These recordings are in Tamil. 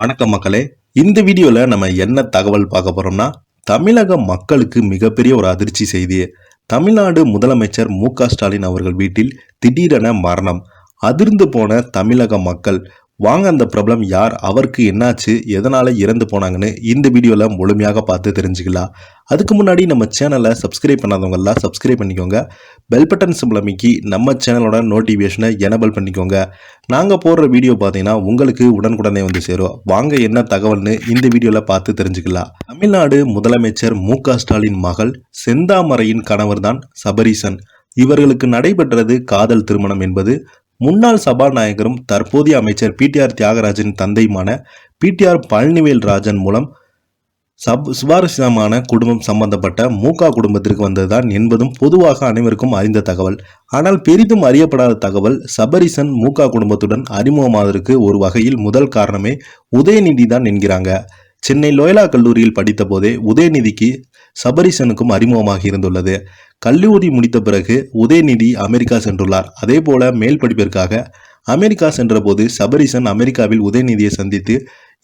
வணக்கம் மக்களே. இந்த வீடியோவில் நம்ம என்ன தகவல் பார்க்க போறோம்னா தமிழக மக்களுக்கு மிகப்பெரிய ஒரு அதிர்ச்சி செய்தி. தமிழ்நாடு முதலமைச்சர் மு ஸ்டாலின் அவர்கள் வீட்டில் திடீரென மரணம். அதிர்ந்து போன தமிழக மக்கள் வாங்க அந்த ப்ராப்ளம் யார் அவருக்கு என்னாச்சு எதனால் இறந்து போனாங்கன்னு இந்த வீடியோவில் முழுமையாக பார்த்து தெரிஞ்சுக்கலாம். அதுக்கு முன்னாடி நம்ம சேனலை சப்ஸ்கிரைப் பண்ணாதவங்கெல்லாம் சப்ஸ்கிரைப் பண்ணிக்கோங்க. பெல் பட்டன் சிம்பிள் அமைக்கி நம்ம சேனலோட நோட்டிஃபிகேஷனை எனபிள் பண்ணிக்கோங்க. நாங்கள் போடுற வீடியோ பார்த்தீங்கன்னா உங்களுக்கு உடனுக்குடனே வந்து சேரும். வாங்க என்ன தகவல்னு இந்த வீடியோவில் பார்த்து தெரிஞ்சுக்கலாம். தமிழ்நாடு முதலமைச்சர் மு க ஸ்டாலின் மகள் செந்தாமரையின் கணவர்தான் சபரீசன். இவர்களுக்கு நடைபெற்றது காதல் திருமணம் என்பது முன்னாள் சபாநாயகரும் தற்போதைய அமைச்சர் பிடிஆர் தியாகராஜன் தந்தையுமான பிடிஆர் பழனிவேல் ராஜன் மூலம் சப் சுவாரஸ்யமான குடும்பம் சம்பந்தப்பட்ட மூகா குடும்பத்திற்கு வந்ததுதான் என்பதும் பொதுவாக அனைவருக்கும் அறிந்த தகவல். ஆனால் பெரிதும் அறியப்படாத தகவல் சபரிசன் மூகா குடும்பத்துடன் அறிமுகமாவதற்கு ஒரு வகையில் முதல் காரணமே உதயநிதி தான் என்கிறாங்க. சென்னை லோயலா கல்லூரியில் படித்தபோதே உதயநிதிக்கு சபரிசனுக்கும் அறிமுகமாக இருந்துள்ளது. கல்லூரி முடித்த பிறகு உதயநிதி அமெரிக்கா சென்றுள்ளார். அதே போல மேல் படிப்பிற்காக அமெரிக்கா சென்றபோது சபரிசன் அமெரிக்காவில் உதயநிதியை சந்தித்து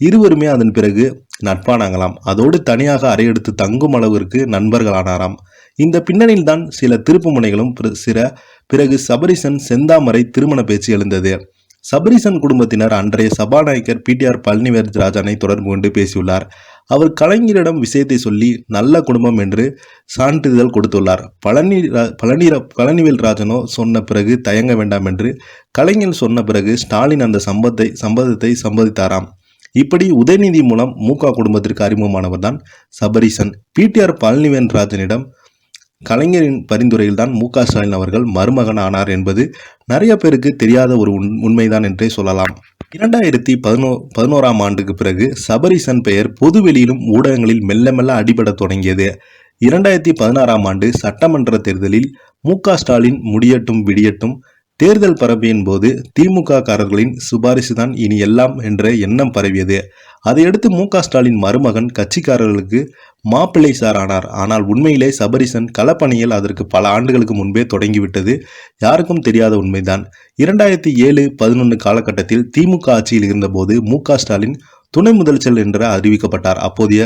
இருவருமே அதன் பிறகு நட்பானாங்களாம். அதோடு தனியாக அறையெடுத்து தங்கும் அளவிற்கு நண்பர்களானாராம். இந்த பின்னணியில் தான் சில திருப்பு முனைகளும் சில பிறகு சபரிசன் செந்தாமரை திருமண பேச்சு எழுந்தது. சபரிசன் குடும்பத்தினர் அன்றைய சபாநாயகர் பிடிஆர் பழனிவேல் ராஜனை தொடர்பு கொண்டு பேசியுள்ளார். அவர் கலைஞரிடம் விஷயத்தை சொல்லி நல்ல குடும்பம் என்று சான்றிதழ் கொடுத்துள்ளார். பழனி பழனி பழனிவேல் ராஜனோ சொன்ன பிறகு தயங்க வேண்டாம் என்று கலைஞர் சொன்ன பிறகு ஸ்டாலின் அந்த சம்பத்தை சம்பதத்தை சம்பதித்தாராம். இப்படி உதயநிதி மூலம் மூகா குடும்பத்திற்கு அறிமுகமானவர் தான் சபரிசன் பிடிஆர் பழனிவேன் ராஜனிடம் கலைஞரின் பரிந்துரையில்தான் மு க ஸ்டாலின் அவர்கள் மருமகன் ஆனார் என்பது நிறைய பேருக்கு தெரியாத ஒரு உண் உண்மைதான் என்றே சொல்லலாம். இரண்டாயிரத்தி பதினோ பதினோராம் ஆண்டுக்கு பிறகு சபரிசன் பெயர் பொதுவெளியிலும் ஊடகங்களில் மெல்ல மெல்ல அடிபட தொடங்கியது. இரண்டாயிரத்தி பதினாறாம் ஆண்டு சட்டமன்ற தேர்தலில் மு ஸ்டாலின் முடியட்டும் விடியட்டும் தேர்தல் பரப்பியின் போது திமுக காரர்களின் சிபாரிசு தான் இனி எல்லாம் என்ற எண்ணம் பரவியது. அதையடுத்து மு ஸ்டாலின் மருமகன் கட்சிக்காரர்களுக்கு மாப்பிள்ளை சார் ஆனார். ஆனால் உண்மையிலே சபரிசன் களப்பணியில் அதற்கு பல ஆண்டுகளுக்கு முன்பே தொடங்கிவிட்டது. யாருக்கும் தெரியாத உண்மைதான். இரண்டாயிரத்தி ஏழு பதினொன்று காலகட்டத்தில் திமுக ஆட்சியில் இருந்தபோது மு ஸ்டாலின் துணை முதலமைச்சர் என்று அறிவிக்கப்பட்டார். அப்போதைய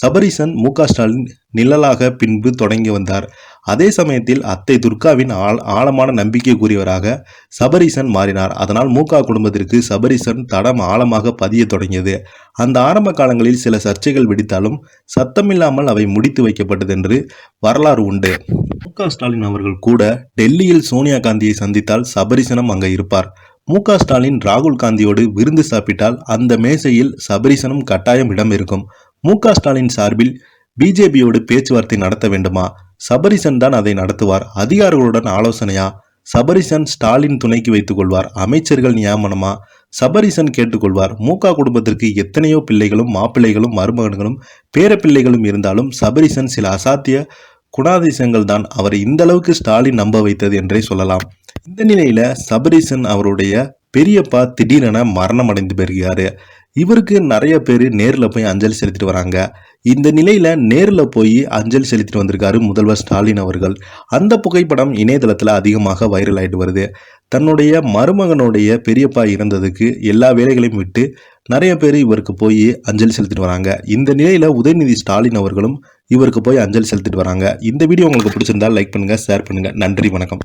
சபரிசன் மு ஸ்டாலின் நிழலாக பின்பு தொடங்கி வந்தார். அதே சமயத்தில் அத்தை துர்காவின் ஆழ் ஆழமான நம்பிக்கைக்குரியவராக சபரிசன் மாறினார். அதனால் மூகா குடும்பத்திற்கு சபரிசன் தடம் ஆழமாக பதிய தொடங்கியது. அந்த ஆரம்ப காலங்களில் சில சர்ச்சைகள் வெடித்தாலும் சத்தமில்லாமல் அவை முடித்து வைக்கப்பட்டது என்று வரலாறு உண்டு. மு ஸ்டாலின் அவர்கள் கூட டெல்லியில் சோனியா காந்தியை சந்தித்தால் சபரிசனம் அங்கே இருப்பார். மு ஸ்டாலின் ராகுல் காந்தியோடு விருந்து சாப்பிட்டால் அந்த மேசையில் சபரிசனும் கட்டாயம் இடம் இருக்கும் மு ஸ்டாலின் சார்பில் பிஜேபியோடு பேச்சுவார்த்தை நடத்த வேண்டுமா? சபரிசன் தான் அதை நடத்துவார். அதிகாரிகளுடன் ஆலோசனையா? சபரிசன் ஸ்டாலின் துணைக்கு வைத்துக் கொள்வார். அமைச்சர்கள் நியமனமா? சபரிசன் கேட்டுக்கொள்வார் மூகா குடும்பத்திற்கு எத்தனையோ பிள்ளைகளும் மாப்பிள்ளைகளும் மருமகன்களும் பேரப்பிள்ளைகளும் இருந்தாலும் சபரிசன் சில அசாத்திய குணாதிசயங்கள் தான். அவரை இந்த அளவுக்கு ஸ்டாலின் நம்ப வைத்தது என்றே சொல்லலாம். இந்த நிலையில சபரிசன் அவருடைய பெரியப்பா திடீரென மரணம் அடைந்து பெறுகிறாரு இவருக்கு நிறைய பேர் நேரில் போய் அஞ்சலி செலுத்திட்டு வராங்க. இந்த நிலையில் நேரில் போய் அஞ்சலி செலுத்திட்டு வந்திருக்காரு முதல்வர் ஸ்டாலின் அவர்கள். அந்த புகைப்படம் இணையதளத்தில் அதிகமாக வைரல் ஆகிட்டு வருது. தன்னுடைய மருமகனுடைய பெரியப்பா இறந்ததுக்கு எல்லா வேலைகளையும் விட்டு நிறைய பேர் இவருக்கு போய் அஞ்சலி செலுத்திட்டு வராங்க. இந்த நிலையில் உதயநிதி ஸ்டாலின் அவர்களும் இவருக்கு போய் அஞ்சலி செலுத்திட்டு வராங்க. இந்த வீடியோ உங்களுக்கு பிடிச்சிருந்தா லைக் பண்ணுங்கள் ஷேர் பண்ணுங்கள் நன்றி வணக்கம்.